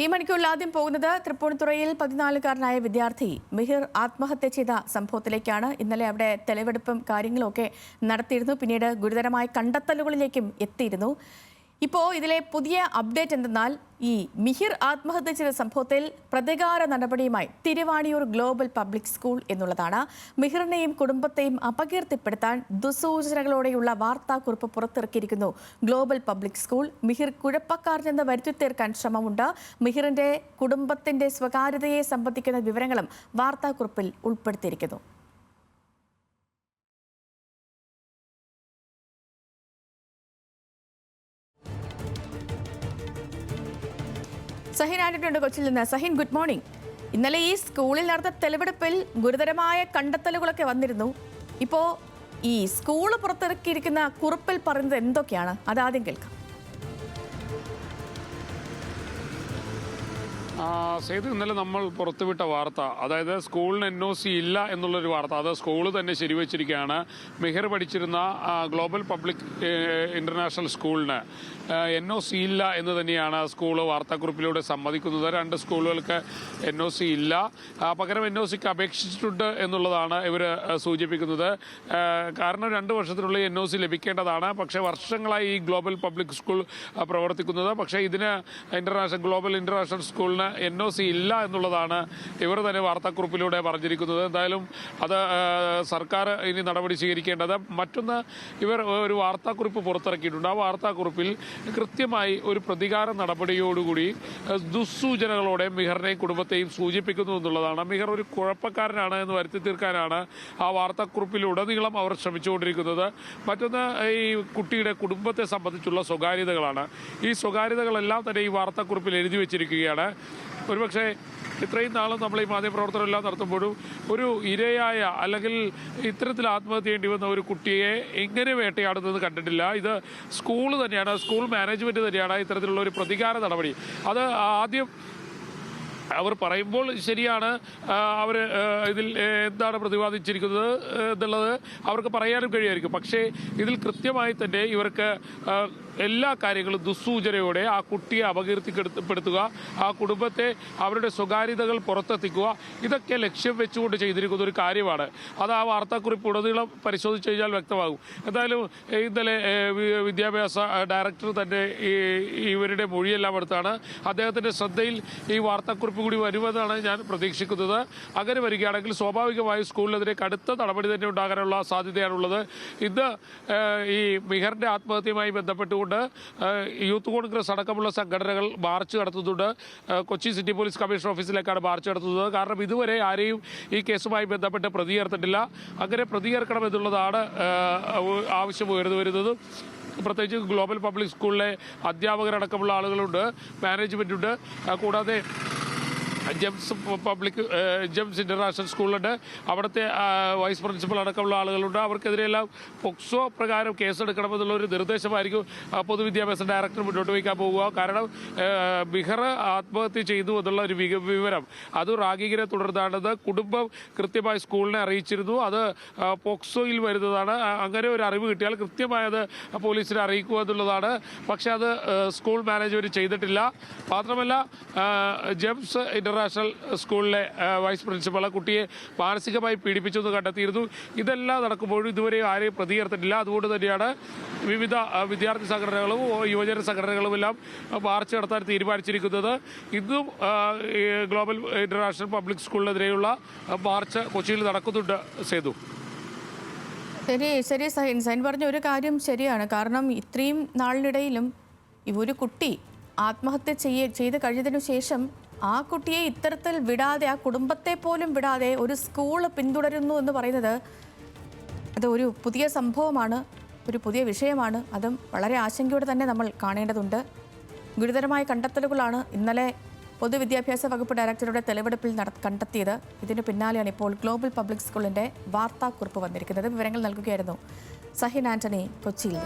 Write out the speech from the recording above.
ഈ മണിക്കൂറിൽ ആദ്യം പോകുന്നത് തൃപ്പൂണിത്തുറയിൽ പതിനാലുകാരനായ വിദ്യാർത്ഥി മിഹിർ ആത്മഹത്യ ചെയ്ത സംഭവത്തിലേക്കാണ്. ഇന്നലെ അവിടെ തെളിവെടുപ്പും കാര്യങ്ങളും ഒക്കെ നടത്തിയിരുന്നു. പിന്നീട് ഗുരുതരമായ കണ്ടെത്തലുകളിലേക്കും എത്തിയിരുന്നു. ഇപ്പോൾ ഇതിലെ പുതിയ അപ്ഡേറ്റ് എന്തെന്നാൽ ഈ മിഹിർ ആത്മഹത്യ ചെയ്ത സംഭവത്തിൽ പ്രതികാര നടപടിയുമായി തിരുവാണിയൂർ ഗ്ലോബൽ പബ്ലിക് സ്കൂൾ എന്നുള്ളതാണ്. മിഹിറിനെയും കുടുംബത്തെയും അപകീർത്തിപ്പെടുത്താൻ ദുസൂചനകളോടെയുള്ള വാർത്താക്കുറിപ്പ് പുറത്തിറക്കിയിരിക്കുന്നു ഗ്ലോബൽ പബ്ലിക് സ്കൂൾ. മിഹിർ കുഴപ്പക്കാരനെന്ന് വരുത്തി തീർക്കാൻ ശ്രമമുണ്ട്. മിഹിറിന്റെ കുടുംബത്തിന്റെ സ്വകാര്യതയെ സംബന്ധിക്കുന്ന വിവരങ്ങളും വാർത്താക്കുറിപ്പിൽ ഉൾപ്പെടുത്തിയിരിക്കുന്നു. സഹിൻ ആന്റണിയുണ്ട് കൊച്ചിയിൽ നിന്ന്? സഹിൻ ഗുഡ് മോർണിംഗ് ഇന്നലെ ഈ സ്കൂളിൽ നടന്ന തെളിവെടുപ്പിൽ ഗുരുതരമായ കണ്ടെത്തലുകളൊക്കെ വന്നിരുന്നു. ഇപ്പോൾ ഈ സ്കൂൾ പുറത്തിറക്കിയിരിക്കുന്ന കുറിപ്പിൽ പറയുന്നത് എന്തൊക്കെയാണ്? അതാദ്യം കേൾക്കാം. സേതു ഇന്നലെ നമ്മൾ പുറത്തുവിട്ട വാർത്ത അതായത് സ്കൂളിന് എൻ ഒ സി ഇല്ല എന്നുള്ളൊരു വാർത്ത അത് സ്കൂൾ തന്നെ ശരിവച്ചിരിക്കുകയാണ്. മെഹർ പഠിച്ചിരുന്ന ഗ്ലോബൽ പബ്ലിക് ഇന്റർനാഷണൽ സ്കൂളിന് എൻ ഒ സി ഇല്ല എന്ന് തന്നെയാണ് സ്കൂൾ വാർത്താക്കുറിപ്പിലൂടെ സമ്മതിക്കുന്നത്. രണ്ട് സ്കൂളുകൾക്ക് എൻ ഒ സി ഇല്ല. പകരം എൻ ഒ സിക്ക് അപേക്ഷിച്ചിട്ടുണ്ട് എന്നുള്ളതാണ് ഇവർ സൂചിപ്പിക്കുന്നത്. കാരണം രണ്ട് വർഷത്തിനുള്ളിൽ എൻ ഒ സി ലഭിക്കേണ്ടതാണ്. പക്ഷേ വർഷങ്ങളായി ഈ ഗ്ലോബൽ പബ്ലിക് സ്കൂൾ പ്രവർത്തിക്കുന്നത്. പക്ഷേ ഇതിന് ഇന്റർനാഷണൽ ഗ്ലോബൽ ഇന്റർനാഷണൽ സ്കൂളിന് എൻ ഒ സി ഇല്ല എന്നുള്ളതാണ് ഇവർ തന്നെ വാർത്താക്കുറിപ്പിലൂടെ പറഞ്ഞിരിക്കുന്നത്. എന്തായാലും അത് സർക്കാർ ഇനി നടപടി സ്വീകരിക്കേണ്ടത് മറ്റൊന്ന് ഇവർ ഒരു വാർത്താക്കുറിപ്പ് പുറത്തിറക്കിയിട്ടുണ്ട്. ആ വാർത്താക്കുറിപ്പിൽ കൃത്യമായി ഒരു പ്രതികാര നടപടിയോടുകൂടി ദുസ്സൂചനകളോടെ മിഹറിനെയും കുടുംബത്തെയും സൂചിപ്പിക്കുന്നു എന്നുള്ളതാണ്. മിഹർ ഒരു കുഴപ്പക്കാരനാണ് എന്ന് വരുത്തി തീർക്കാനാണ് ആ വാർത്താക്കുറിപ്പിലുടനീളം അവർ ശ്രമിച്ചുകൊണ്ടിരിക്കുന്നത്. മറ്റൊന്ന് ഈ കുട്ടിയുടെ കുടുംബത്തെ സംബന്ധിച്ചുള്ള സ്വകാര്യതകളാണ്. ഈ സ്വകാര്യതകളെല്ലാം തന്നെ ഈ വാർത്താക്കുറിപ്പിൽ എഴുതി വെച്ചിരിക്കുകയാണ്. ഒരുപക്ഷെ ഇത്രയും നാളും നമ്മൾ ഈ മാധ്യമപ്രവർത്തനമെല്ലാം നടത്തുമ്പോഴും ഒരു ഇരയായ അല്ലെങ്കിൽ ഇത്തരത്തിൽ ആത്മഹത്യ ചെയ്യേണ്ടി വന്ന ഒരു കുട്ടിയെ എങ്ങനെ വേട്ടയാടുന്നത് കണ്ടിട്ടില്ല. ഇത് സ്കൂൾ തന്നെയാണ് സ്കൂൾ മാനേജ്മെന്റ് തന്നെയാണ് ഇത്തരത്തിലുള്ള ഒരു പ്രതികാര നടപടി. അത് ആദ്യം അവർ പറയുമ്പോൾ ശരിയാണ് അവർ ഇതിൽ എന്താണ് പ്രതിപാദിച്ചിരിക്കുന്നത് എന്നുള്ളത് അവർക്ക് പറയാനും കഴിയുമായിരിക്കും പക്ഷേ ഇതിൽ കൃത്യമായി തന്നെ ഇവർക്ക് എല്ലാ കാര്യങ്ങളും ദുസ്സൂചനയോടെ ആ കുട്ടിയെ അപകീർത്തിപ്പെടുത്തുക ആ കുടുംബത്തെ അവരുടെ സ്വകാര്യതകൾ പുറത്തെത്തിക്കുക ഇതൊക്കെ ലക്ഷ്യം വെച്ചുകൊണ്ട് ചെയ്തിരിക്കുന്ന ഒരു കാര്യമാണ്. അത് ആ വാർത്താക്കുറിപ്പ് ഉടനീളം പരിശോധിച്ച് കഴിഞ്ഞാൽ വ്യക്തമാകും. എന്തായാലും ഇന്നലെ വിദ്യാഭ്യാസ ഡയറക്ടർ തന്നെ ഇവരുടെ മൊഴിയെല്ലാം എടുത്താണ്. അദ്ദേഹത്തിന്റെ ശ്രദ്ധയിൽ ഈ വാർത്താക്കുറിപ്പ് കൂടി വരുമെന്നാണ് ഞാൻ പ്രതീക്ഷിക്കുന്നത്. അങ്ങനെ വരികയാണെങ്കിൽ സ്വാഭാവികമായും സ്കൂളിനെതിരെ കടുത്ത നടപടി തന്നെ ഉണ്ടാകാനുള്ള സാധ്യതയാണുള്ളത്. ഏ, ഈ മിഹറിന്റെ ആത്മഹത്യയുമായി ബന്ധപ്പെട്ടുകൊണ്ട് ഏ, യൂത്ത് കോൺഗ്രസ് അടക്കമുള്ള സംഘടനകൾ മാർച്ച് നടത്തുന്നുണ്ട്. കൊച്ചി സിറ്റി പോലീസ് കമ്മീഷണർ ഓഫീസിലേക്കാണ് മാർച്ച് നടത്തുന്നത്. കാരണം ഇതുവരെ ആരെയും ഈ കേസുമായി ബന്ധപ്പെട്ട് പ്രതികേർത്തിട്ടില്ല അങ്ങനെ പ്രതി എന്നുള്ളതാണ് ആവശ്യം ഉയർന്നു വരുന്നത്. പ്രത്യേകിച്ച് ഗ്ലോബൽ പബ്ലിക് സ്കൂളിലെ അധ്യാപകരടക്കമുള്ള ആളുകളുണ്ട് മാനേജ്മെന്റുണ്ട് കൂടാതെ ജെംസ് പബ്ലിക് ജെംസ് ഇന്റർനാഷണൽ സ്കൂളുണ്ട് അവിടുത്തെ വൈസ് പ്രിൻസിപ്പൽ അടക്കമുള്ള ആളുകളുണ്ട്. അവർക്കെതിരെയെല്ലാം പോക്സോ പ്രകാരം കേസെടുക്കണമെന്നുള്ള ഒരു നിർദ്ദേശമായിരിക്കും പൊതുവിദ്യാഭ്യാസ ഡയറക്ടർ മുന്നോട്ട് വയ്ക്കാൻ പോകുക. കാരണം ബിഹർ ആത്മഹത്യ ചെയ്തു എന്നുള്ള ഒരു വിവരം. അത് റാഗിങ്ങിനെ തുടർന്നാണെന്ന് കുടുംബം കൃത്യമായി സ്കൂളിനെ അറിയിച്ചിരുന്നു. അത് പോക്സോയിൽ വരുന്നതാണ്. അങ്ങനെ ഒരു അറിവ് കിട്ടിയാൽ കൃത്യമായി അത് പോലീസിനെ അറിയിക്കുക എന്നുള്ളതാണ്. പക്ഷേ അത് സ്കൂൾ മാനേജ്മെന്റ് ചെയ്തിട്ടില്ല. മാത്രമല്ല ജെംസ് ജെംസ് ഇന്റർനാഷണൽ സ്കൂളിലെ വൈസ് പ്രിൻസിപ്പൾ കുട്ടിയെ മാനസികമായി പീഡിപ്പിച്ചെന്ന് കണ്ടെത്തിയിരുന്നു. ഇതെല്ലാം നടക്കുമ്പോഴും ഇതുവരെ ആരെയും പ്രതികരിച്ചിട്ടില്ല അതുകൊണ്ട് തന്നെയാണ് വിവിധ വിദ്യാർത്ഥി സംഘടനകളും യുവജന സംഘടനകളും എല്ലാം മാർച്ച് നടത്താൻ തീരുമാനിച്ചിരിക്കുന്നത്. ഇന്നും ഗ്ലോബൽ ഇന്റർനാഷണൽ പബ്ലിക് സ്കൂളിനെതിരെയുള്ള മാർച്ച് കൊച്ചിയിൽ നടക്കുന്നുണ്ട് സേതു. ശരി ശരി സൈൻ സൈൻ പറഞ്ഞ ഒരു കാര്യം ശരിയാണ്. കാരണം ഇത്രയും നാളിനിടയിലും ഒരു കുട്ടി ആത്മഹത്യ ചെയ്യ ചെയ്ത് കഴിഞ്ഞതിനു ശേഷം ആ കുട്ടിയെ ഇത്തരത്തിൽ വിടാതെ ആ കുടുംബത്തെ പോലും വിടാതെ ഒരു സ്കൂൾ പിന്തുടരുന്നു എന്ന് പറയുന്നത് അത് ഒരു പുതിയ സംഭവമാണ് ഒരു പുതിയ വിഷയമാണ്. അതും വളരെ ആശങ്കയോടെ തന്നെ നമ്മൾ കാണേണ്ടതുണ്ട്. ഗുരുതരമായ കണ്ടെത്തലുകളാണ് ഇന്നലെ പൊതുവിദ്യാഭ്യാസ വകുപ്പ് ഡയറക്ടറുടെ തെളിവെടുപ്പിൽ നട കണ്ടെത്തിയത്. ഇതിന് പിന്നാലെയാണ് ഇപ്പോൾ ഗ്ലോബൽ പബ്ലിക് സ്കൂളിന്റെ വാർത്താക്കുറിപ്പ് വന്നിരിക്കുന്നത്. വിവരങ്ങൾ നൽകുകയായിരുന്നു സഹിൻ ആന്റണി കൊച്ചിയിൽ.